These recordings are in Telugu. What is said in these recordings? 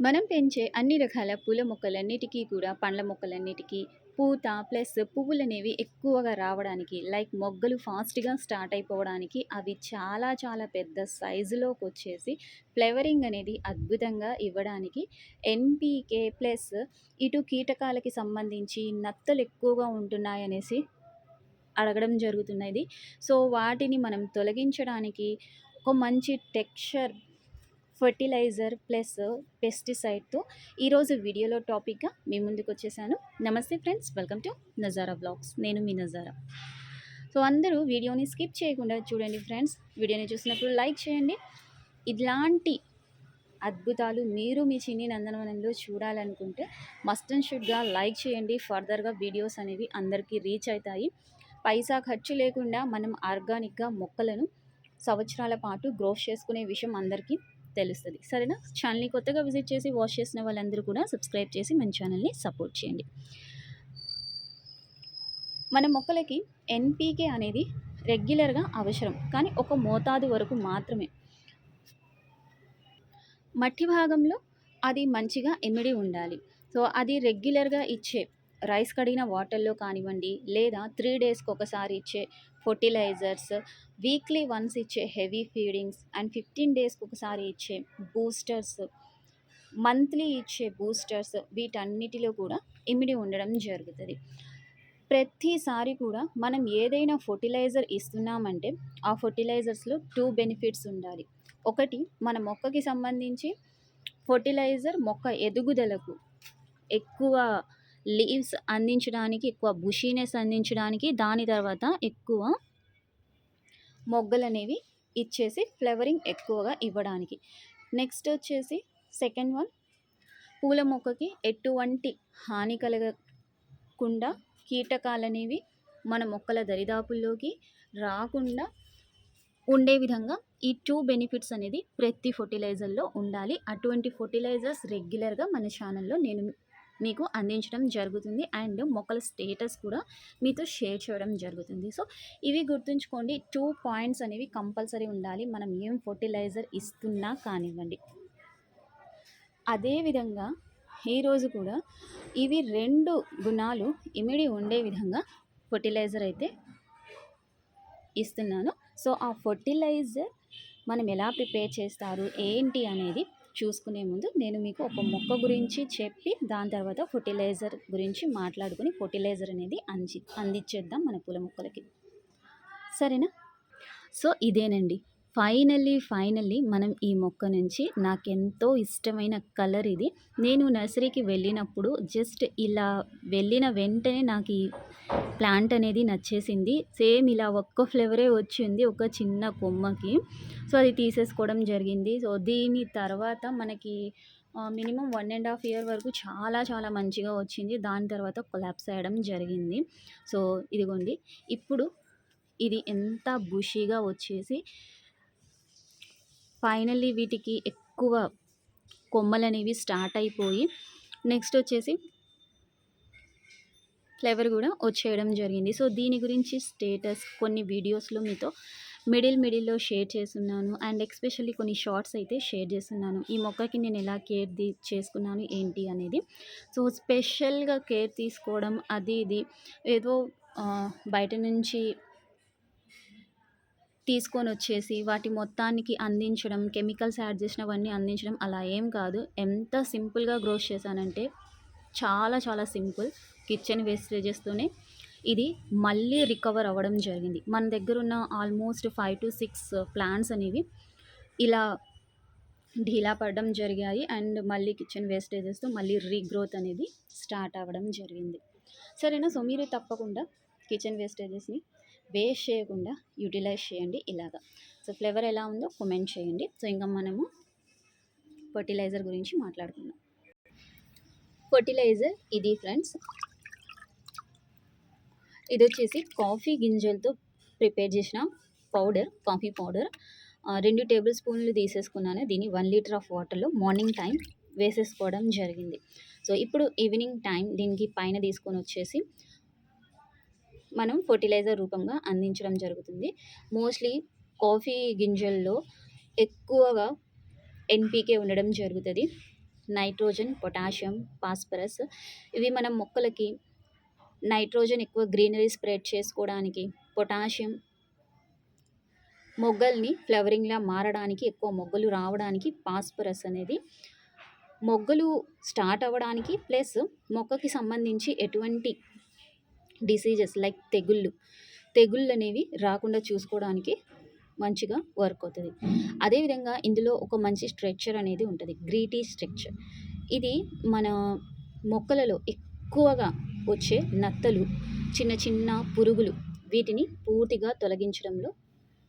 మనం పెంచే అన్ని రకాల పూల మొక్కలన్నిటికీ కూడా పండ్ల మొక్కలన్నిటికీ పూత ప్లస్ పువ్వులనేవి ఎక్కువగా రావడానికి లైక్ మొగ్గలు ఫాస్ట్‌గా స్టార్ట్ అయిపోవడానికి అవి చాలా చాలా పెద్ద సైజులోకి వచ్చేసి ఫ్లేవరింగ్ అనేది అద్భుతంగా ఇవ్వడానికి ఎన్‌పీకే ప్లస్ ఇటు కీటకాలకి సంబంధించి నత్తలు ఎక్కువగా ఉంటున్నాయనేసి అడగడం జరుగుతున్నది. సో, వాటిని మనం తొలగించడానికి ఒక మంచి టెక్స్చర్ ఫర్టిలైజర్ ప్లస్ పెస్టిసైడ్‌తో ఈరోజు వీడియోలో టాపిక్‌గా మీ ముందుకొచ్చేసాను. నమస్తే friends. Welcome to Nazara blogs నేను మీ నజారా. సో, అందరూ వీడియోని స్కిప్ చేయకుండా చూడండి ఫ్రెండ్స్. వీడియోని చూసినప్పుడు లైక్ చేయండి. ఇలాంటి అద్భుతాలు మీరు మీ చిన్ని నందనవనంలో చూడాలనుకుంటే మస్ట్ అండ్ షుడ్‌గా లైక్ చేయండి. ఫర్దర్‌గా వీడియోస్ అనేవి అందరికీ రీచ్ అవుతాయి పైసా ఖర్చు లేకుండా మనం ఆర్గానిక్‌గా మొక్కలను సంవత్సరాల పాటు గ్రోత్ చేసుకునే విషయం అందరికీ తెలుస్తుంది సరేనా? ఛానల్‌ని కొత్తగా విజిట్ చేసి వాచ్ చేసిన వాళ్ళందరూ కూడా సబ్స్క్రైబ్ చేసి మన ఛానల్‌ని సపోర్ట్ చేయండి. మన మొక్కలకి ఎన్‌పీకే అనేది రెగ్యులర్‌గా అవసరం. కానీ ఒక మోతాదు వరకు మాత్రమే. మట్టి భాగంలో అది మంచిగా ఎమిడి ఉండాలి. సో, అది రెగ్యులర్‌గా ఇచ్చే రైస్ కడిగిన వాటర్‌లో కానివ్వండి, లేదా త్రీ డేస్‌కి ఒకసారి ఇచ్చే ఫర్టిలైజర్స్, వీక్లీ వన్స్ ఇచ్చే హెవీ ఫీడింగ్స్ అండ్ 15 డేస్‌కి ఒకసారి ఇచ్చే బూస్టర్స్, మంత్లీ ఇచ్చే బూస్టర్స్ వీటన్నిటిలో కూడా ఇమిడి ఉండడం జరుగుతుంది ప్రతిసారి కూడా మనం ఏదైనా ఫర్టిలైజర్ ఇస్తున్నామంటే ఆ ఫర్టిలైజర్స్‌లో టూ బెనిఫిట్స్ ఉండాలి. ఒకటి మన మొక్కకి సంబంధించి ఫర్టిలైజర్ మొక్క ఎదుగుదలకు ఎక్కువ లీవ్స్ అందించడానికి, ఎక్కువ బుషీనెస్ అందించడానికి, దాని తర్వాత ఎక్కువ మొగ్గలు అనేవి ఇచ్చేసి ఫ్లవరింగ్ ఎక్కువగా ఇవ్వడానికి. నెక్స్ట్ వచ్చేసి సెకండ్ వన్ పూల మొక్కకి ఎటువంటి హాని కలగకుండా కీటకాలనేవి మన మొక్కల దరిదాపుల్లోకి రాకుండా ఉండే విధంగా ఈ టూ బెనిఫిట్స్ అనేది ప్రతి ఫర్టిలైజర్‌లో ఉండాలి. అటువంటి ఫర్టిలైజర్స్ రెగ్యులర్‌గా మన ఛానల్‌లో నేను మీకు అందించడం జరుగుతుంది. అండ్ మొక్కల స్టేటస్ కూడా మీతో షేర్ చేయడం జరుగుతుంది. సో, ఇవి గుర్తుంచుకోండి. టూ పాయింట్స్ అనేవి కంపల్సరీ ఉండాలి. మనం ఏం ఫర్టిలైజర్ ఇస్తున్నా కానివ్వండి. అదేవిధంగా ఈరోజు కూడా ఇవి రెండు గుణాలు ఇమిడి ఉండే విధంగా ఫర్టిలైజర్ అయితే ఇస్తున్నాను. సో, ఆ ఫర్టిలైజర్ మనం ఎలా ప్రిపేర్ చేస్తారు, ఏంటి అనేది చూసుకునే ముందు నేను మీకు ఒక మొక్క గురించి చెప్పి దాని తర్వాత ఫర్టిలైజర్ గురించి మాట్లాడుకుని ఫర్టిలైజర్ అనేది అంది అందించేద్దాం మన పూల మొక్కలకి. సరేనా? సో, ఇదేనండి. ఫైనల్లీ, ఫైనల్లీ మనం ఈ మొక్క నుంచి నాకెంతో ఇష్టమైన కలర్ ఇది. నేను నర్సరీకి వెళ్ళినప్పుడు జస్ట్ ఇలా వెళ్ళిన వెంటనే నాకు ఈ ప్లాంట్ అనేది నచ్చేసింది. సేమ్ ఇలా ఒక్క ఫ్లేవరే వచ్చింది ఒక చిన్న కొమ్మకి. సో, అది తీసేసుకోవడం జరిగింది. సో, దీని తర్వాత మనకి minimum one and half year వరకు చాలా చాలా మంచిగా వచ్చింది. దాని తర్వాత కొలాప్స్ అయ్యడం జరిగింది. సో, ఇదిగోండి. ఇప్పుడు ఇది ఎంత బుషీగా వచ్చేసి ఫైనల్లీ వీటికి ఎక్కువ కొమ్మలనేవి స్టార్ట్ అయిపోయి నెక్స్ట్ వచ్చేసి ఫ్లేవర్ కూడా వచ్చేయడం జరిగింది. సో, దీని గురించి స్టేటస్ కొన్ని వీడియోస్‌లో మీతో మిడిల్ మిడిల్‌లో షేర్ చేస్తున్నాను అండ్ ఎక్స్పెషల్లీ కొన్ని షార్ట్స్ అయితే షేర్ చేస్తున్నాను. ఈ మొక్కకి నేను ఎలా కేర్ చేసుకున్నాను ఏంటి అనేది. సో, స్పెషల్‌గా కేర్ తీసుకోవడం అది ఇది ఏదో బయట నుంచి తీసుకొని వచ్చేసి వాటి మొత్తానికి అందించడం, కెమికల్స్ యాడ్ చేసినవన్నీ అందించడం అలా ఏం కాదు. ఎంత సింపుల్‌గా గ్రోత్ చేశానంటే చాలా చాలా సింపుల్. కిచెన్ వేస్టేజెస్‌తోనే ఇది మళ్ళీ రికవర్ అవ్వడం జరిగింది. మన దగ్గర ఉన్న ఆల్మోస్ట్ 5-6 ప్లాంట్స్ అనేవి ఇలా ఢీలా పడడం జరిగాయి. అండ్ మళ్ళీ కిచెన్ వేస్టేజెస్‌తో మళ్ళీ రీగ్రోత్ అనేది స్టార్ట్ అవ్వడం జరిగింది. సరేనా? సో, మీరు తప్పకుండా కిచెన్ వేస్టేజెస్‌ని వేస్ట్ చేయకుండా యుటిలైజ్ చేయండి ఇలాగా. సో, ఫ్లేవర్ ఎలా ఉందో కమెంట్ చేయండి. సో, ఇంకా మనము ఫర్టిలైజర్ గురించి మాట్లాడుకుందాం. ఫర్టిలైజర్ ఇది ఫ్రెండ్స్. ఇది వచ్చేసి కాఫీ గింజలతో ప్రిపేర్ చేసిన పౌడర్, కాఫీ పౌడర్. రెండు టేబుల్ స్పూన్లు తీసేసుకున్నాను. దీన్ని వన్ లీటర్ ఆఫ్ వాటర్‌లో మార్నింగ్ టైం వేసేసుకోవడం జరిగింది. సో, ఇప్పుడు ఈవినింగ్ టైం దీనికి పైన తీసుకొని వచ్చేసి మనం ఫర్టిలైజర్ రూపంగా అందించడం జరుగుతుంది. మోస్ట్‌లీ కాఫీ గింజల్లో ఎక్కువగా ఎన్‌పీకే ఉండడం జరుగుతుంది నైట్రోజన్ పొటాషియం ఫాస్ఫరస్ ఇవి మనం మొక్కలకి నైట్రోజన్ ఎక్కువ గ్రీనరీ స్ప్రెడ్ చేసుకోవడానికి పొటాషియం మొగ్గల్ని ఫ్లవరింగ్లా మారడానికి ఎక్కువ మొగ్గలు రావడానికి ఫాస్ఫరస్ అనేది మొగ్గలు స్టార్ట్ అవ్వడానికి ప్లస్ మొక్కకి సంబంధించి ఎటువంటి డిసీజెస్ లైక్ తెగుళ్ళు. తెగుళ్ళు అనేవి రాకుండా చూసుకోవడానికి మంచిగా వర్క్ అవుతుంది. అదేవిధంగా ఇందులో ఒక మంచి స్ట్రక్చర్ అనేది ఉంటుంది. గ్రీటీ స్ట్రక్చర్ ఇది మన మొక్కలలో ఎక్కువగా వచ్చే నత్తలు చిన్న చిన్న పురుగులు వీటిని పూర్తిగా తొలగించడంలో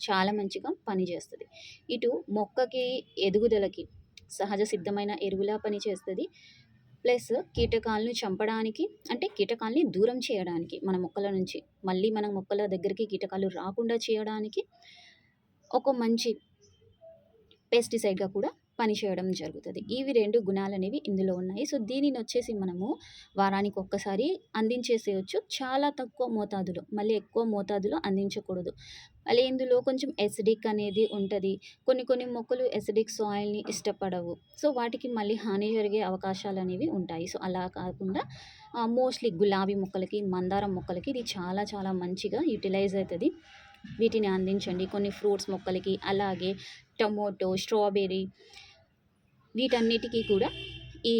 చాలా మంచిగా పనిచేస్తుంది. ఇటు మొక్కకి ఎదుగుదలకి సహజ సిద్ధమైన ఎరువులా పనిచేస్తుంది. ప్లస్ కీటకాలను చంపడానికి అంటే కీటకాలని దూరం చేయడానికి మన మొక్కల నుంచి మళ్ళీ మన మొక్కల దగ్గరికి కీటకాలు రాకుండా చేయడానికి ఒక మంచి పెస్టిసైడ్గా కూడా పనిచేయడం జరుగుతుంది. ఇవి రెండు గుణాలు అనేవి ఇందులో ఉన్నాయి. సో దీనిని వచ్చేసి మనము వారానికి ఒక్కసారి అందించేసేయచ్చు. చాలా తక్కువ మోతాదులో మళ్ళీ ఎక్కువ మోతాదులో అందించకూడదు. మళ్ళీ ఇందులో కొంచెం ఎసిడిక్ అనేది ఉంటుంది. కొన్ని కొన్ని మొక్కలు ఎసిడిక్ సాయిల్ని ఇష్టపడవు. సో వాటికి మళ్ళీ హాని జరిగే అవకాశాలు అనేవి ఉంటాయి. సో అలా కాకుండా మోస్ట్లీ గులాబీ మొక్కలకి మందారం మొక్కలకి ఇది చాలా చాలా మంచిగా యూటిలైజ్ అవుతుంది వీటిని అందించండి. కొన్ని ఫ్రూట్స్ మొక్కలకి అలాగే టమోటో స్ట్రాబెర్రీ వీటన్నిటికీ కూడా ఈ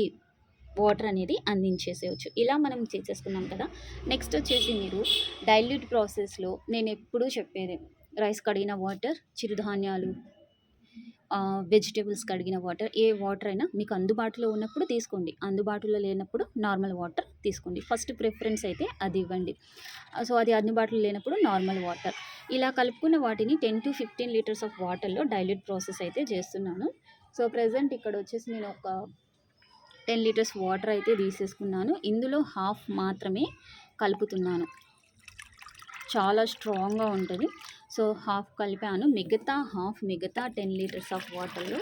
వాటర్ అనేది అందించేసేయచ్చు. ఇలా మనం చేసేసుకున్నాం కదా. నెక్స్ట్ వచ్చేసి మీరు డైల్యూట్ ప్రాసెస్లో నేను ఎప్పుడూ చెప్పేది రైస్ కడిగిన వాటర్ చిరుధాన్యాలు వెజిటేబుల్స్ కడిగిన వాటర్ ఏ వాటర్ అయినా మీకు అందుబాటులో ఉన్నప్పుడు తీసుకోండి. అందుబాటులో లేనప్పుడు నార్మల్ వాటర్ తీసుకోండి. ఫస్ట్ ప్రిఫరెన్స్ అయితే అది ఇవ్వండి. సో అది అందుబాటులో లేనప్పుడు నార్మల్ వాటర్ ఇలా కలుపుకున్న వాటిని ten to fifteen litres of వాటర్లో డైల్యూట్ ప్రాసెస్ అయితే చేస్తున్నాను. సో ప్రజెంట్ ఇక్కడ వచ్చేసి నేను ఒక టెన్ లీటర్స్ వాటర్ అయితే తీసేసుకున్నాను. ఇందులో హాఫ్ మాత్రమే కలుపుతున్నాను. చాలా స్ట్రాంగ్గా ఉంటుంది. సో హాఫ్ కలిపాను. మిగతా హాఫ్ మిగతా టెన్ లీటర్స్ ఆఫ్ వాటర్లో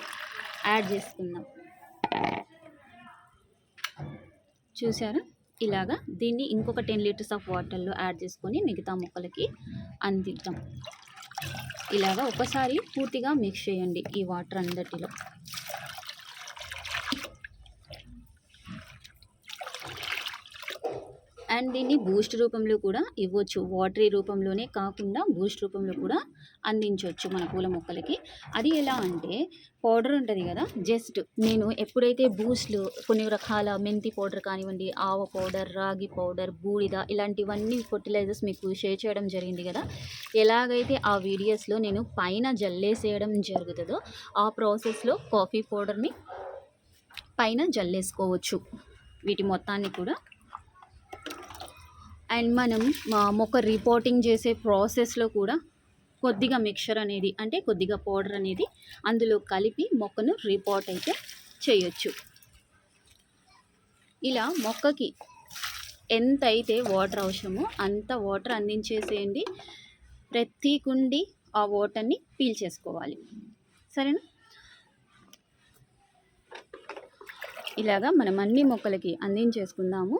యాడ్ చేసుకుందాం. చూసారా? ఇలాగా దీన్ని ఇంకొక టెన్ లీటర్స్ ఆఫ్ వాటర్లో యాడ్ చేసుకొని మిగతా మొక్కలకి అందిద్దాం. ఇలాగా ఒకసారి పూర్తిగా మిక్స్ చేయండి ఈ వాటర్ అందటిలో మనం దీన్ని బూస్ట్ రూపంలో కూడా ఇవ్వచ్చు. వాటరీ రూపంలోనే కాకుండా బూస్ట్ రూపంలో కూడా అందించవచ్చు మన పూల మొక్కలకి. అది ఎలా అంటే పౌడర్ ఉంటుంది కదా జస్ట్ నేను ఎప్పుడైతే బూస్ట్లు కొన్ని రకాల మెంతి పౌడర్ కానివ్వండి ఆవ పౌడర్ రాగి పౌడర్ బూడిద ఇలాంటివన్నీ ఫర్టిలైజర్స్ మీకు షేర్ చేయడం జరిగింది కదా ఎలాగైతే ఆ వీడియోస్లో నేను పైన జల్లేసేయడం జరుగుతుందో ఆ ప్రాసెస్లో కాఫీ పౌడర్ని పైన జల్లేసుకోవచ్చు. వీటి మొత్తాన్ని కూడా అండ్ మనం మొక్క రిపోర్టింగ్ చేసే ప్రాసెస్లో కూడా కొద్దిగా మిక్చర్ అనేది అంటే కొద్దిగా పౌడర్ అనేది అందులో కలిపి మొక్కను రిపోర్ట్ అయితే చేయొచ్చు. ఇలా మొక్కకి ఎంత అయితే వాటర్ అవసరమో అంత వాటర్ అందించేసేయండి. ప్రతి కుండి ఆ వాటర్ని పీల్చేసుకోవాలి సరేనా? ఇలాగా మనం అన్ని మొక్కలకి అందించేసుకుందాము.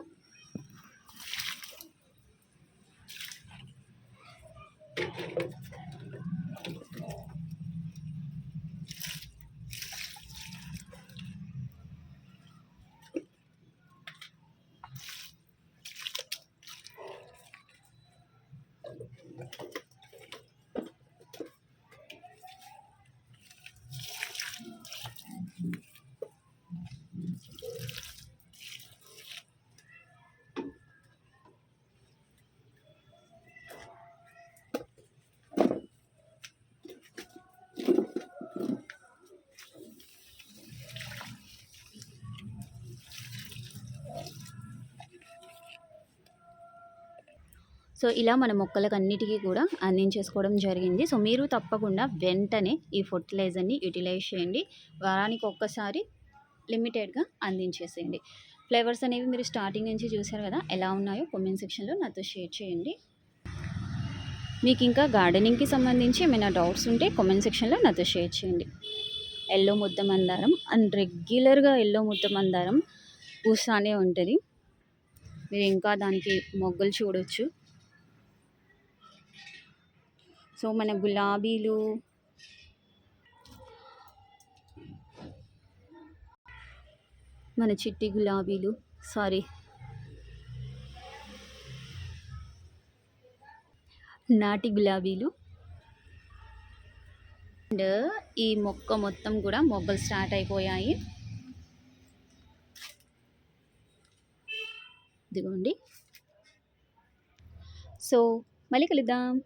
సో ఇలా మన మొక్కలకు అన్నిటికీ కూడా అందించేసుకోవడం జరిగింది. సో మీరు తప్పకుండా వెంటనే ఈ ఫర్టిలైజర్ని యూటిలైజ్ చేయండి. వారానికి ఒక్కసారి లిమిటెడ్గా అందించేసేయండి. ఫ్లేవర్స్ అనేవి మీరు స్టార్టింగ్ నుంచి చూసారు కదా ఎలా ఉన్నాయో కామెంట్ సెక్షన్లో నాతో షేర్ చేయండి. మీకు ఇంకా గార్డెనింగ్కి సంబంధించి ఏమైనా డౌట్స్ ఉంటే కామెంట్ సెక్షన్లో నాతో షేర్ చేయండి. ఎల్లో ముద్ద మందారం అండ్ రెగ్యులర్గా ఎల్లో ముద్ద మందారం పూస్తానే ఉంటుంది. మీరు ఇంకా దానికి మొగ్గలు చూడొచ్చు. సో మన గులాబీలు. మన చిట్టి గులాబీలు. సారీ నాటి గులాబీలు. అండ్ ఈ మొక్క మొత్తం కూడా మొగ్గలు స్టార్ట్ అయిపోయాయి. ఇదిగోండి. సో మళ్ళీ కలుద్దాం.